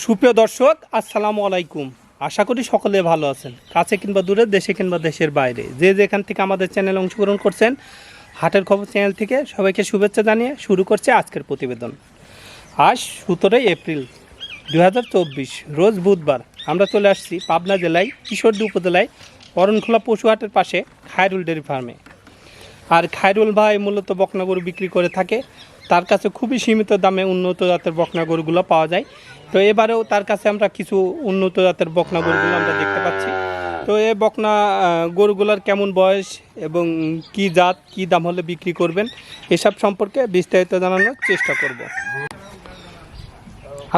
সুপ্রিয় দর্শক, আসসালামু আলাইকুম। আশা করি সকলে ভালো আছেন। কাছে কিংবা দূরে, দেশে কিংবা দেশের বাইরে। যে যেখান থেকে আমাদের চ্যানেলে অংশগ্রহণ করছেন, হাটের খবর চ্যানেল থেকে সবাইকে শুভেচ্ছা জানিয়ে শুরু করছে আজকের প্রতিবেদন। আজ সতেরোই এপ্রিল দু হাজার চব্বিশ, রোজ বুধবার আমরা চলে আসছি পাবনা জেলায় ঈশ্বরদী উপজেলায় অরণখোলা পশু হাটের পাশে খায়রুল ডেয়ারি ফার্মে। আর খায়রুল ভাই মূলত বকনা গরু বিক্রি করে থাকে। তার কাছে খুবই সীমিত দামে উন্নত জাতের বকনা গরুগুলো পাওয়া যায়। তো এবারেও তার কাছে আমরা কিছু উন্নত জাতের বকনা গরুগুলো আমরা দেখতে পাচ্ছি। তো এ বকনা গরুগুলোর কেমন বয়স এবং কি জাত কি দাম হলে বিক্রি করবেন এসব সম্পর্কে বিস্তারিত জানানোর চেষ্টা করব।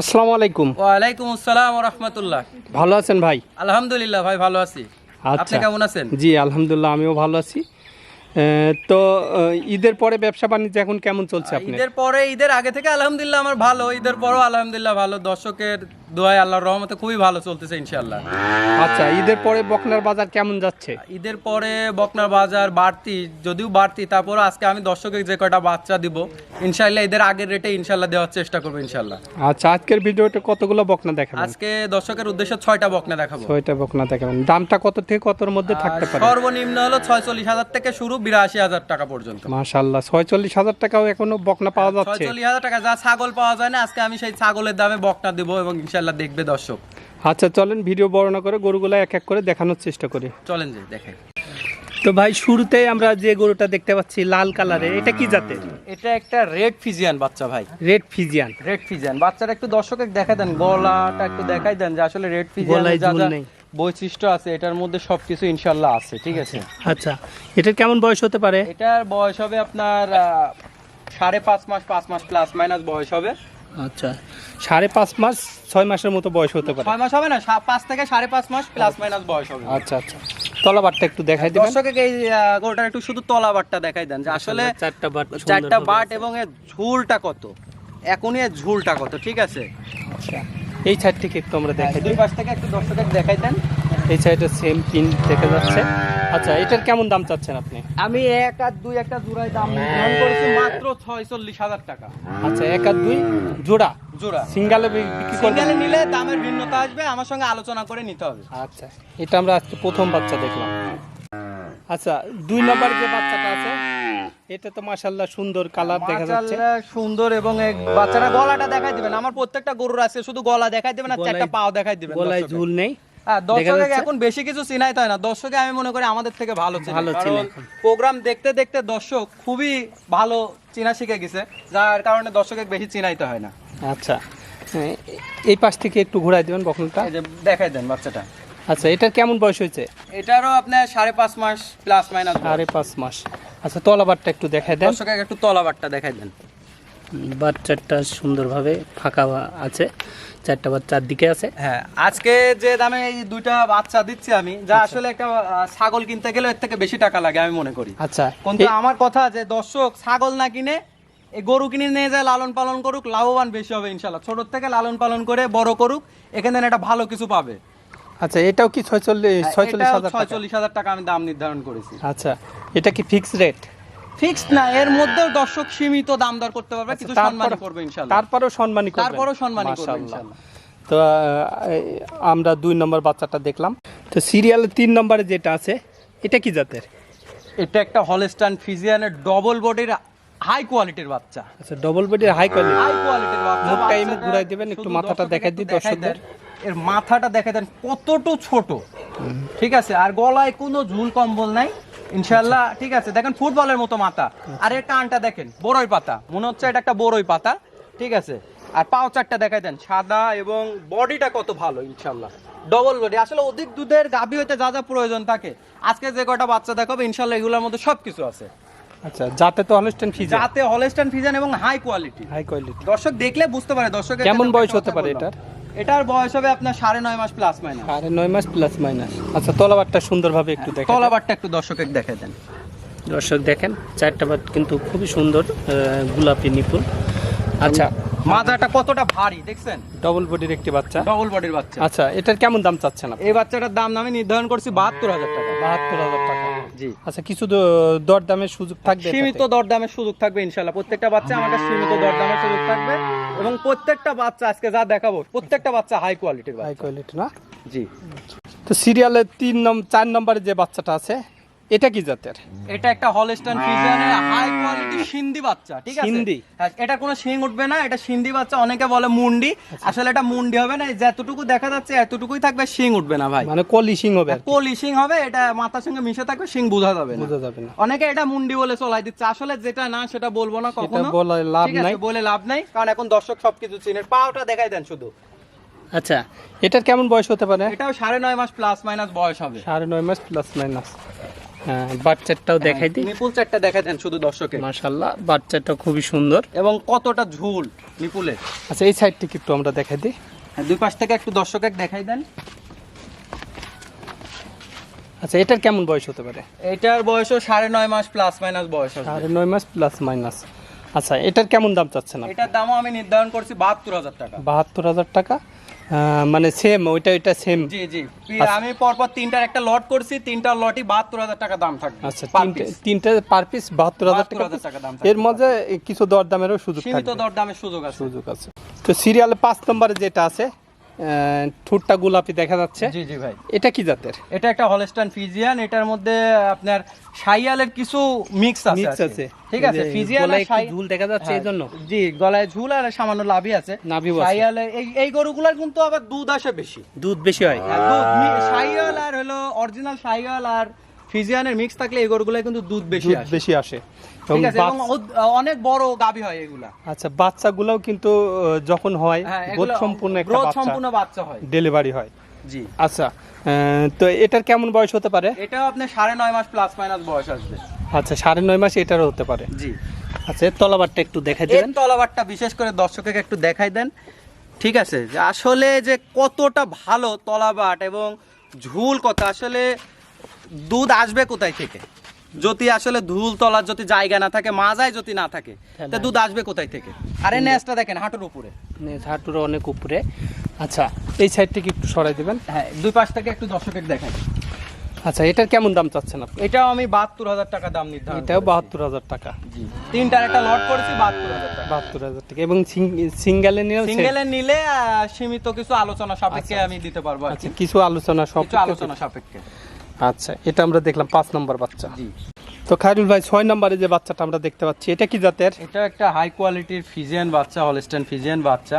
আসসালামু আলাইকুম। ওয়ালাইকুম আসসালাম রহমতুল্লাহ। ভালো আছেন ভাই? আলহামদুলিল্লাহ ভাই ভালো আছি। আপনি আচ্ছা। কেমন আছেন? জি আলহামদুলিল্লাহ আমিও ভালো আছি। তো ঈদের পরে ব্যবসা বাণিজ্য এখন কেমন চলছে আপনার? ঈদের পরে ঈদের আগে থেকে আলহামদুলিল্লাহ আমার ভালো ঈদের পরও আলহামদুলিল্লাহ ভালো। দর্শকের দোয়ায় আল্লাহর রহমতে খুবই ভালো চলতেছে ইনশাল্লাহ আচ্ছা ঈদের পরে বকনার বাজার কেমন যাচ্ছে? ঈদের পরে বকনার বাজার বাড়তি যদিও বাড়তি তারপরও আজকে আমি দর্শকের যে কয়টা বাচ্চা দিব ইনশাল্লাহ ঈদের আগের রেটে ইনশাল্লাহ দেওয়ার চেষ্টা করব ইনশাল্লাহ আচ্ছা আজকের ভিডিওতে কতগুলো বকনা দেখাবেন? আজকে দর্শকের উদ্দেশ্যে ছয়টা বকনা দেখাবো। ছয়টা বকনা দেখাবেন। দামটা কত থেকে কতর মধ্যে থাকতে পারে? সর্বনিম্ন হলো ছয়চল্লিশ হাজার থেকে শুরু বিরাশি হাজার টাকা পর্যন্ত। মাশাল্লাহ ছয়চল্লিশ হাজার টাকাও এখনও বকনা পাওয়া যাচ্ছে। ছয়চল্লিশ হাজার টাকা যা ছাগল পাওয়া যায় না আজকে আমি সেই ছাগলের দামে বকনা দেবো এবং ইনশাল্লাহ দেখবে দর্শক। আচ্ছা চলেন ভিডিও বর্ণনা করে গরুগুলো এক এক করে দেখানোর চেষ্টা করি। চলেন যে দেখে তো ভাই শুরুতে আমরা যে গরুটা দেখতে পাচ্ছি লাল কালারের এটা কি জাতের? এটা একটা রেড ফিজিয়ান বাচ্চা ভাই। Red Friesian. Red Friesian. বাচ্চাটা একটু দর্শকের দেখা দেন গলাটা একটু দেখাই দেন যে আসলে রেড ফিজিয়ান যা। বৈশিষ্ট্য আছে এটার মধ্যে সবকিছু ইনশাল্লাহ আছে ঠিক আছে? আচ্ছা এটার কেমন বয়স হতে পারে? এটার বয়স হবে আপনার সাড়ে পাঁচ মাস পাঁচ মাস প্লাস মাইনাস বয়স হবে। আচ্ছা সাড়ে পাঁচ মাস ছয় মাসের মতো বয়স হতে পারে। ছয় মাস হবে না পাঁচ থেকে সাড়ে পাঁচ মাস প্লাস মাইনাস বয়স হবে। আচ্ছা আচ্ছা। তলাবারটা একটু দেখাই দিবেন। দর্শকে এই গরুটার একটু শুধু তলাবারটা দেখাই দেন যে আসলে চারটা বাট চারটা বাট এবং এর ঝুলটা কত? এখনই এর ঝুলটা কত ঠিক আছে? আচ্ছা। এই সাইড থেকে একটু আমরা দেখাই দুই পাশ থেকে একটু দর্শকের দেখাই দেন এই সাইডে সেম পিন দেখা যাচ্ছে। আচ্ছা এটার কেমন দাম চাচ্ছেন আপনি? আমি এক আর দুই একটা জোড়ায় দাম নির্ধারণ করেছি মাত্র ছয়চল্লিশ হাজার টাকা। আচ্ছা এক আর দুই জোড়া? জোড়া। সিঙ্গালে বিক্রি সিঙ্গেলে নিলে দামের ভিন্নতা আসবে আমার সঙ্গে আলোচনা করে নিতে হবে। আচ্ছা এটা আমরা আজকে প্রথম বাচ্চা দেখলাম। আচ্ছা দুই নম্বর যে বাচ্চাটা আছে এটা তো মাশাল্লাহ সুন্দর কালার দেখা যাচ্ছে। সুন্দর এবং বাচ্চারা গলাটা দেখাই দিবেন। আমার প্রত্যেকটা গরুর আছে শুধু গলা দেখাই দিবেন আর চারটা পাও দেখাই দিবেন গলায় ঝুল নেই। হ্যাঁ দর্শকে এখন বেশি কিছু চিনাইতে হয় না। দর্শকে আমি মনে করি আমাদের থেকে ভালো ভালো প্রোগ্রাম দেখতে দেখতে দর্শক খুবই ভালো চিনা শিখে গেছে যার কারণে দর্শকে বেশি চিনাইতে হয় না। আচ্ছা। এই পাশ থেকে একটু ঘোরাই দিবেন বকনটা দেখাই দেন বাচ্চাটা। আচ্ছা এটার কেমন বয়স হয়েছে? এটারও আপনার সাড়ে পাঁচ মাস প্লাস মাইনাস সাড়ে পাঁচ মাস। আচ্ছা তলাবারটা একটু দেখাই দেন। দর্শকে একটু তলাবারটা দেখাই দেন। বাচ্চাটা সুন্দরভাবে ফাঁকা আছে চারটা বাচ্চার দিকে আছে। হ্যাঁ আজকে যে দামে এই দুইটা বাচ্চা দিচ্ছি আমি যা আসলে একটা ছাগল কিনতে গেলে এর থেকে বেশি টাকা লাগে আমি মনে করি। আচ্ছা কিন্তু আমার কথা যে দর্শক ছাগল না কিনে এই গরু কিনে নিয়ে যায় লালন পালন করুক লাভবান বেশি হবে ইনশাল্লাহ। ছোট থেকে লালন পালন করে বড় করুক এখানে একটা ভালো কিছু পাবে। আচ্ছা এটাও কি ছয়চল্লিশ ছয়চল্লিশ হাজার টাকা? ছয়চল্লিশ হাজার টাকা আমি দাম নির্ধারণ করেছি। আচ্ছা এটা কি ফিক্স রেট ফিক্সড না এর মধ্যেও দর্শক সীমিত দাম দর করতে পারবে কিছু সম্মানই করবে ইনশাল্লাহ। তারপরেও সম্মানী করবেন। তারপরেও সম্মানই করবে। ইনশাল্লাহ। তো আমরা দুই নম্বর বাচ্চাটা দেখলাম। তো সিরিয়ালের তিন নম্বরে যেটা আছে এটা কি জাতের? এটা একটা হলস্টান ফিজিয়ানের ডবল বডির হাই কোয়ালিটির বাচ্চা। আচ্ছা ডবল বডির হাই কোয়ালিটি হাই কোয়ালিটির বাচ্চা মুখটা এই ঘুরাই দিবেন, একটু মাথাটা দেখাই দিই দর্শকদের। এর মাথাটা দেখে দেন কতটুকু ছোট। ঠিক আছে? আর গলায় কোনো ঝুল কম্বল নাই। ইনশাল্লাহ ঠিক আছে? দেখেন ফুটবলের মতো মাথা। আর এর কানটা দেখেন বড়ই পাতা। মনে হচ্ছে এটা একটা বড়ই পাতা। ঠিক আছে? আর পাও চারটা দেখাই দেন সাদা এবং বডিটা কত ভালো ইনশাল্লাহ ডবল বডি আসলে অধিক দুধের গাভী হইতে যা যা প্রয়োজন থাকে আজকে যে কটা বাচ্চা দেখাবে ইনশাল্লাহ এগুলোর মধ্যে সবকিছু আছে। আচ্ছা যাতে তো হলস্টেন ফিজা যাতে হলস্টান ফিজান এবং হাই কোয়ালিটি হাই কোয়ালিটি দর্শক দেখলে বুঝতে পারে দর্শক কেমন বয়স হতে পারে এটার? এটার বয়স হবে আপনার সাড়ে নয় মাস প্লাস মাইনাস সাড়ে নয় মাস প্লাস মাইনাস আচ্ছা তলাবারটা সুন্দরভাবে একটু দেখেন তলাবারটা একটু দর্শকের দেখে দেন। দর্শক দেখেন চারটা বাট কিন্তু খুবই সুন্দর গোলাপি নিপুল আচ্ছা মাজাটা কতটা ভারী দেখছেন? ডবল বডির একটি বাচ্চা। ডবল বডির বাচ্চা। আচ্ছা এটার কেমন দাম চাচ্ছেন এই বাচ্চাটার দাম আমি নির্ধারণ করছি বাহাত্তর হাজার টাকা। বাহাত্তর হাজার টাকা। জি। আচ্ছা কিছু দরদামের সুযোগ থাকবে সীমিত দরদামের সুযোগ থাকবে ইনশাল্লাহ প্রত্যেকটা বাচ্চা আমাদের সীমিত দরদামের সুযোগ থাকবে। এবং প্রত্যেকটা বাচ্চা আজকে যা দেখাবো প্রত্যেকটা বাচ্চা হাই কোয়ালিটির হাই কোয়ালিটি না? জি। তো সিরিয়ালের তিন নম্বর চার নম্বরের যে বাচ্চাটা আছে এটা কি জাতের? এটা একটা হলস্টাইন ফ্রিজিয়ানের হাই কোয়ালিটি সিন্ধি বাচ্চা ঠিক আছে? সিন্ধি? হ্যাঁ, এটা কোনো শিং উঠবে না এটা সিন্ধি বাচ্চা অনেকে বলে মুন্ডি। আচ্ছা। আসলে এটা মুন্ডি হবে না যতটুকু দেখা যাচ্ছে এতটুকুই থাকবে শিং উঠবে না ভাই। মানে কলিশিং হবে কলি শিং হবে এটা মাথার সঙ্গে মিশে থাকবে শিং বোঝা যাবে না। বোঝা যাবে না। অনেকে এটা মুন্ডি বলে চলাই দিচ্ছে আসলে যেটা না সেটা বলব না এটা কখনো। বলে লাভ নাই। বলে লাভ নাই কারণ এখন দর্শক সবকিছু চিনে। পাওটা দেখাই দেন শুধু। আচ্ছা এটার কেমন বয়স হতে পারে? এটাও সাড়ে নয় মাস প্লাস মাইনাস বয়স হবে। সাড়ে নয় মাস প্লাস মাইনাস বাচ্চাটাও দেখাই দিই। নিপুল চারটা দেখাই দেন শুধু দর্শকে মাশাল্লাহ বাচ্চাটা খুবই সুন্দর। এবং কতটা ঝুল নিপুলে আচ্ছা এই সাইডটিকে একটু আমরা দেখাই দিই। হ্যাঁ, দুই পাশ থেকে একটু দর্শকে দেখাই দেন। আচ্ছা এটার কেমন বয়স হতে পারে? এটার বয়সও সাড়ে নয় মাস প্লাস মাইনাস বয়স সাড়ে নয় মাস প্লাস মাইনাস আচ্ছা এটার কেমন দাম চাচ্ছেন? এটার দামও আমি নির্ধারণ করছি বাহাত্তর হাজার টাকা। বাহাত্তর হাজার টাকা। মানে সেম ওইটা ওইটা সেম জি জি। আমি পরপর তিনটার একটা লট করছি তিনটা লটই বাহাত্তর হাজার টাকা দাম থাকবে আচ্ছা তিনটা পার পিস বাহাত্তর হাজার টাকা 72,000 টাকা দাম এর মধ্যে কিছু দরদামেরও সুযোগ সীমিত দরদামের দর দামের সুযোগ আছে। সুযোগ আছে। তো সিরিয়ালে পাঁচ নম্বরে যেটা আছে ঠোঁটটা গোলাপি দেখা যাচ্ছে। জি জি ভাই। এটা কি জাতের? এটা একটা হলস্টাইন ফিজিয়ান এটার মধ্যে আপনার সাইয়ালের কিছু মিক্স আছে মিক্স আছে। ঠিক আছে ফিজিয়ান আর সাই- ঝুল দেখা যাচ্ছে হ্যাঁ, জি গলায় ঝুল আর সামান্য লাভই আছে। নাভিও আছে। সাইয়ালের এই এই গরুগুলার কিন্তু আবার দুধ আসে বেশি। দুধ বেশি হয়। আর দুধ সাইয়াল আর হলো অরিজিনাল সাইয়াল আর ফিজিয়ানের মিক্স থাকলে এই গরুগুলাই কিন্তু দুধ বেশি দুধ বেশি আসে। ঠিক আছে এবং বাচ- ওদ- অনেক বড় গাবি হয় এগুলা। আচ্ছা বাচ্চাগুলোও কিন্তু যখন হয় হ্যাঁ গ্রোথ সম্পূর্ণ একটা বাচ্চা সম্পূর্ণ বাচ্চা হয়। ডেলিভারি হয়। জি। আচ্ছা তো এটার কেমন বয়স হতে পারে? এটাও আপনার সাড়ে নয় মাস প্লাস মাইনাস বয়স আসবে। আচ্ছা সাড়ে নয় মাস এটারও হতে পারে। জি। আচ্ছা তলাবারটা একটু দেখা এর দেবেন। তলাবারটা বিশেষ করে দর্শককে একটু দেখাই দেন। ঠিক আছে আসলে যে কতটা ভালো তলাবাট এবং ঝুল কত আসলে দুধ আসবে কোথায় থেকে? যদি আসলে ধুল তলার যদি জায়গা না থাকে মাজায় যদি না থাকে তা দুধ আসবে কোথায় থেকে? আরে ন্যাসটা দেখেন হাঁটুর উপরে। হাঁটুর অনেক উপরে। আচ্ছা এই সাইড থেকে একটু সরাই দেবেন? হ্যাঁ দুই পাশ থেকে একটু দর্শকের দেখাই। আচ্ছা এটার কেমন দাম চাচ্ছেন আপনি? এটাও আমি বাহাত্তর হাজার টাকা দাম নির্ধারণ এটাও। বাহাত্তর হাজার টাকা। জি। তিনটার একটা লট করেছি বাহাত্তর হাজার টাকা। বাহাত্তর হাজার টাকা। এবং সিঙ্গেলে same? সিঙ্গেলে নিলে সীমিত কিছু আলোচনা সাপেক্ষে আমি দিতে পারব আচ্ছা কিছু আলোচনা সব কিছু আলোচনা সাপেক্ষে। আচ্ছা এটা আমরা দেখলাম পাঁচ নম্বর বাচ্চা। জি। তো খায়রুল ভাই ছয় নম্বরে যে বাচ্চাটা আমরা দেখতে পাচ্ছি এটা কি জাতের? এটা একটা হাই কোয়ালিটির ফিজিয়ান বাচ্চা হলস্টেন ফিজিয়ান বাচ্চা।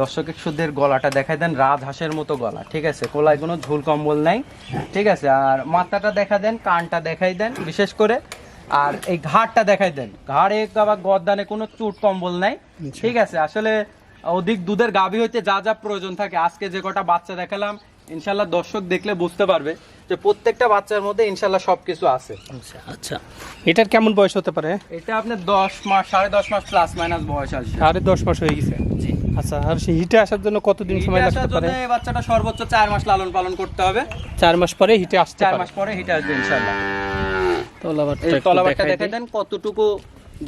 দর্শকের সুদের গলাটা দেখাই দেন রাজহাঁসের মতো গলা ঠিক আছে? কোলায় কোনো ঝুল কম্বল নাই ঠিক আছে? আর মাথাটা দেখা দেন কানটা দেখাই দেন বিশেষ করে। আর এই ঘাড়টা দেখাই দেন ঘাড়ে আবার গরদানে কোনো চুট কম্বল নাই ঠিক আছে? আসলে অধিক দুধের গাভী হইতে যা যা প্রয়োজন থাকে আজকে যে কটা বাচ্চা দেখালাম ইনশাল্লাহ দর্শক দেখলে বুঝতে পারবে। যে প্রত্যেকটা বাচ্চার মধ্যে ইনশাল্লাহ সবকিছু আছে। আচ্ছা এটার কেমন বয়স হতে পারে? এটা আপনার দশ মাস সাড়ে দশ মাস প্লাস মাইনাস বয়স আসবে। সাড়ে দশ মাস হয়ে গেছে? জি। আচ্ছা আর সে হিটে আসার জন্য কতদিন সময় লাগতে পারে? এই বাচ্চাটা সর্বোচ্চ চার মাস লালন পালন করতে হবে। চার মাস পরে হিটে আসতে চার মাস পরে হিটে আসবে ইনশাল্লাহ দেখাই দেখে দেন কতটুকু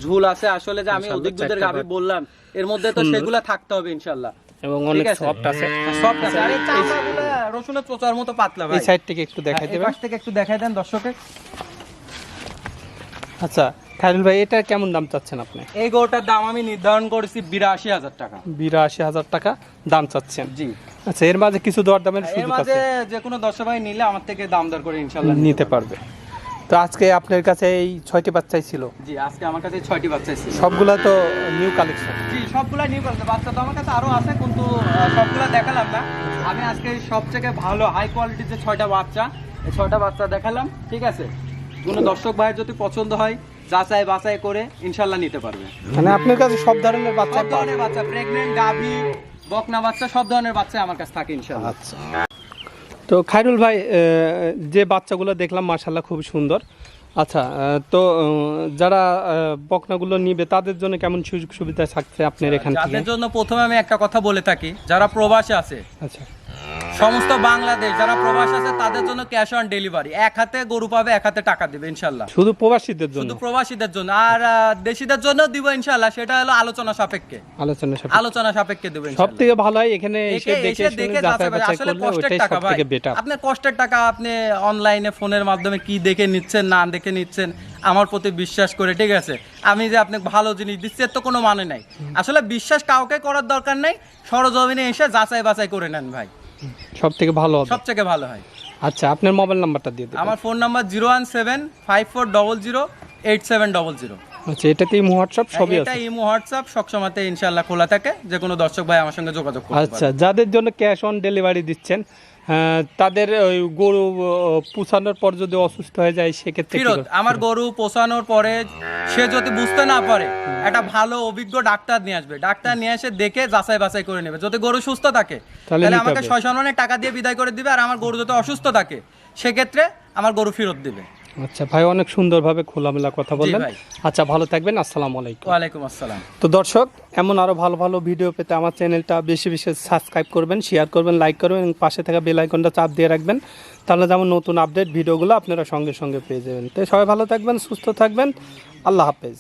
ঝুল আছে। আসলে যে আমি অধিক দুধের গাভী বললাম এর মধ্যে তো সেগুলা থাকতে হবে ইনশাল্লাহ এবং অনেক ঠিক আছে। সফট আছে। আর এই চামড়াগুলো রসুনের চোচার মতো পাতলা ভাই। এই সাইড থেকে একটু দেখাই হ্যাঁ, এই দেবেন। পাশ থেকে একটু দেখাই দেন দর্শকে। আচ্ছা খায়রুল ভাই এটা কেমন দাম চাচ্ছেন আপনি? এই গরুটার দাম আমি নির্ধারণ করেছি বিরাশি হাজার টাকা। বিরাশি হাজার টাকা দাম চাচ্ছেন। জি। আচ্ছা এর মাঝে কিছু দর দামের এর সুযোগ মাঝে আছে যে কোনো দর্শক ভাই নিলে আমার থেকে দাম দর করে ইনশাল্লাহ নিতে পারবে। তো আজকে আপনার কাছে এই ছয়টি বাচ্চাই ছিল? জি আজকে আমার কাছে ছয়টি বাচ্চা ছিল। সবগুলা তো নিউ কালেকশন জি সবগুলা নিউ করতে বাচ্চা তো আমার কাছে আরও আছে কিন্তু সবগুলা দেখালাম না। আমি আজকে সবথেকে ভালো হাই কোয়ালিটির যে ছয়টা বাচ্চা এই ছয়টা বাচ্চা দেখালাম ঠিক আছে? কোনো দর্শক ভাইয়ের যদি পছন্দ হয় যাচাই বাছাই করে ইনশাল্লাহ নিতে পারবে। মানে আপনার কাছে সব ধরনের বাচ্চা সব ধরনের বাচ্চা প্রেগনেন্ট গাভী বকনা বাচ্চা সব ধরনের বাচ্চা আমার কাছে থাকে ইনশাল্লাহ। আচ্ছা। তো খাইরুল ভাই যে বাচ্চাগুলো দেখলাম মার্শাল্লাহ খুব সুন্দর। আচ্ছা তো যারা বকনাগুলো নিবে তাদের জন্য কেমন সুযোগ সুবিধা থাকছে আপনার এখানে তাদের জন্য প্রথমে আমি একটা কথা বলে থাকি যারা প্রবাসে আছে আচ্ছা। সমস্ত বাংলাদেশ যারা প্রবাস আছে তাদের জন্য ক্যাশ অন ডেলিভারি এক হাতে গরু পাবে এক হাতে টাকা দিবে ইনশাল্লাহ। শুধু প্রবাসীদের জন্য? শুধু প্রবাসীদের জন্য। আর দেশিদের জন্য দিব ইনশাল্লাহ। সেটা হলো আলোচনা সাপেক্ষে। আলোচনা সাপেক্ষে। আলোচনা সাপেক্ষে দেবো সব ইনশাল্লাহ। থেকে ভালো হয় এখানে এসে দেখে দেখে আসলে কষ্টের টাকা ভাই আপনার কষ্টের টাকা আপনি অনলাইনে ফোনের মাধ্যমে কি দেখে নিচ্ছেন না দেখে নিচ্ছেন আমার প্রতি বিশ্বাস করে ঠিক আছে? আমি যে আপনাকে ভালো জিনিস দিচ্ছি এর তো কোনো মানে নাই। আসলে বিশ্বাস কাউকে করার দরকার নাই সরজমিনে এসে যাচাই বাছাই করে নেন ভাই। সব থেকে ভালো হবে? সবথেকে ভালো হয়। আচ্ছা আপনার মোবাইল নাম্বারটা দিয়ে দিন আমার phone number zero one seven five four double zero eight seven double zero. আচ্ছা এটাতে হোয়াটসঅ্যাপ সবই এটা আছে? ইমো হোয়াটসঅ্যাপ সবসময়তে ইনশাল্লাহ খোলা থাকে। যে কোনো দর্শক ভাই আমার সঙ্গে যোগাযোগ করতে আচ্ছা যাদের জন্য ক্যাশ অন ডেলিভারি দিচ্ছেন তাদের ওই গরু পোষানোর পর যদি অসুস্থ হয়ে যায় সেক্ষেত্রে আমার গরু পোষানোর পরে সে যদি বুঝতে না পারে একটা ভালো অভিজ্ঞ ডাক্তার নিয়ে আসবে। ডাক্তার নিয়ে এসে দেখে যাচাই বাছাই করে নেবে। যদি গরু সুস্থ থাকে তাহলে আমাকে। ছয় সম্মানের টাকা দিয়ে বিদায় করে দিবে আর আমার গরু যদি অসুস্থ থাকে সেক্ষেত্রে আমার গরু ফেরত দিবে। আচ্ছা ভাই অনেক সুন্দরভাবে খোলামেলা কথা বললেন। আচ্ছা ভালো থাকবেন আসসালামু আলাইকুম। ওয়ালাইকুম আসসালাম। তো দর্শক এমন আরও ভালো ভালো ভিডিও পেতে আমার চ্যানেলটা বেশি বেশি সাবস্ক্রাইব করবেন শেয়ার করবেন লাইক করবেন এবং পাশে থাকা বেল আইকনটা চাপ দিয়ে রাখবেন। তাহলে যেমন নতুন আপডেট ভিডিওগুলো আপনারা সঙ্গে সঙ্গে পেয়ে যাবেন। তো সবাই ভালো থাকবেন সুস্থ থাকবেন। আল্লাহ হাফেজ।